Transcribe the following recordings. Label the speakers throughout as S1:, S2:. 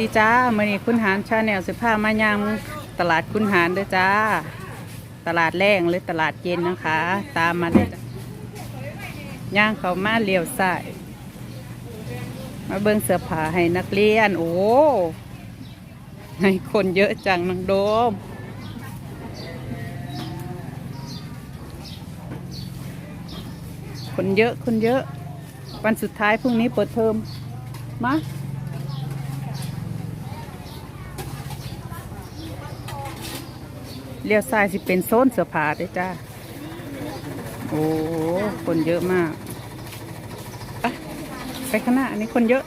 S1: ดีจ้ามื่อนี้คุณหารชาแนลสิพามายังตลาดคุณหารเด้อจ้า ตลาดแรงหรือตลาดเย็นนะคะ ตามมาเลยย่างเขามาเลี้ยวซ้ายมาเบิ่งเสื้อผ้าให้นักเรียน โอ้ให้คนเยอะจังนังโดมคนเยอะคนเยอะ วันสุดท้ายพรุ่งนี้เปิดเทอมมา เลี้ยวซ้ายสิเป็นโซนเสื้อผ้าเด้อจ้า โอ้คนเยอะมาก ไปไปข้างหน้าอันนี้คนเยอะ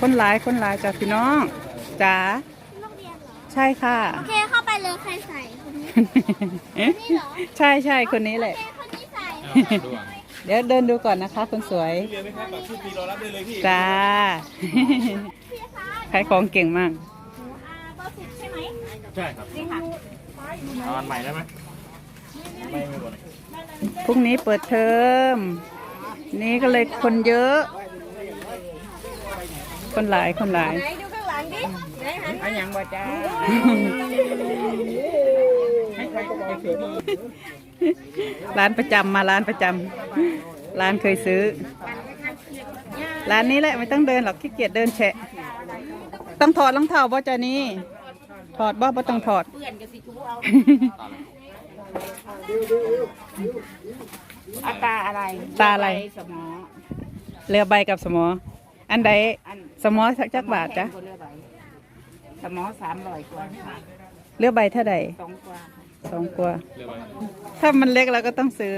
S1: คนหลายคนหลายจ้ะพี่น้องจ๋า
S2: โรงเรียนเหรอ
S1: ใช่ค่ะ
S2: โอเคเข้าไปเลยใครใส่คนนี้นี่เหรอ
S1: ใช่ใช่คนนี้แห
S2: โอ
S1: ละ
S2: เคคนนี้ใส่
S1: เดี๋ยวเดินดูก่อนนะคะคนสวย
S3: เรียนไหมครับแบบชุดปีรอรับได้เลยพี่
S1: จ้า
S2: พี่คะ
S1: ขายของเก่งมาก
S2: หนูอาเบอร์สิบใช่ไหม
S3: ใช่ครับ
S2: นี่ค่ะ
S3: เอาอันใหม่ได้ไหมไม่ไม่หมดเลย
S1: พรุ่งนี้เปิดเทอม นี่ก็เลยคนเยอะ คนหลายคนหลาย
S2: ไหนดูข้างหลังดิไหนหัน
S3: อันยังว่าจ้าให้ใค รก็ได้คือพี่
S1: ร้านประจำมาร้านประจำร้านเคยซื้อ ร้านนี้แหละไม่ต้องเดินหรอกขี้เกียจเดินแฉะ ต้องถอดรองเท้าบ่จานี่ถอดบ่บ่ต้องถอด
S4: อาตาอะไร
S1: ตาอะไร
S4: สมอ
S1: เรือใบกับสมอ อันใด
S4: อัน
S1: สมอสักจักบาทจ้ะ
S4: แพงกว่เรือใบสมอสามร้อยกว่าค่ะ
S1: เรือใบเท่าใด
S4: สองกว่า
S1: สองกว่าถ้ามันเล็กเราก็ต้องซื้อ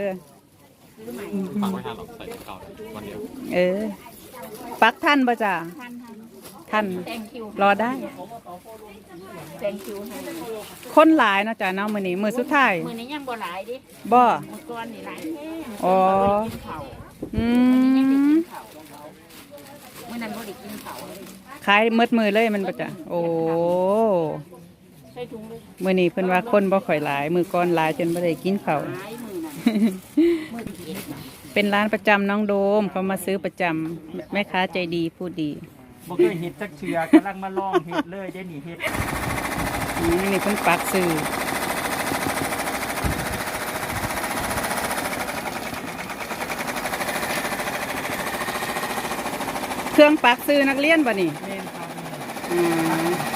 S3: ฝากไว้ทานหรอกใส่ข้าววันเดียว
S1: เออ ปักท่านบ่จ้ะ
S4: ท่านท่าน
S1: ท่าน
S4: แตงคิว
S1: รอได้
S4: แตงคิวให้
S1: คนหลายเนาะจ้ะเนาะมื้อนี้มื้อสุดท้าย
S4: มือนี้ยังบ่หลายดิ
S1: บ่
S4: เมื่อก่อนนี่หลายแท้
S1: อ๋อ
S4: บ่ได้กินข้าว
S1: อื
S4: ยังได้
S1: ม
S4: กินข้าวเมื่อนั้นบ่ได้กินข้าว
S1: ขายมืดมือเลยมันบ่จ้ะโอ้
S4: ใส่ถุงเลย
S1: มื้อนี้เพิ่นว่าคนบ่ค่อยหลาย มื้อก่อนหลายจนบ่ได้กินข้าว
S4: หลายมือนั้นมือที่เอ็ดน่ะ
S1: เป็นร้านประจำน้องโดมเขามาซื้อประจำแม่ค้าใจดีพูดดี
S5: บ่เคยเห็ดจักเชือกำลังมาลองเห็ดเลยได้หนีเห็ด
S1: อืมนี่เพิ่นปักซื้อเครื่องปักซื้อนักเรียนบ่นี่
S5: เมนครับ
S1: อืม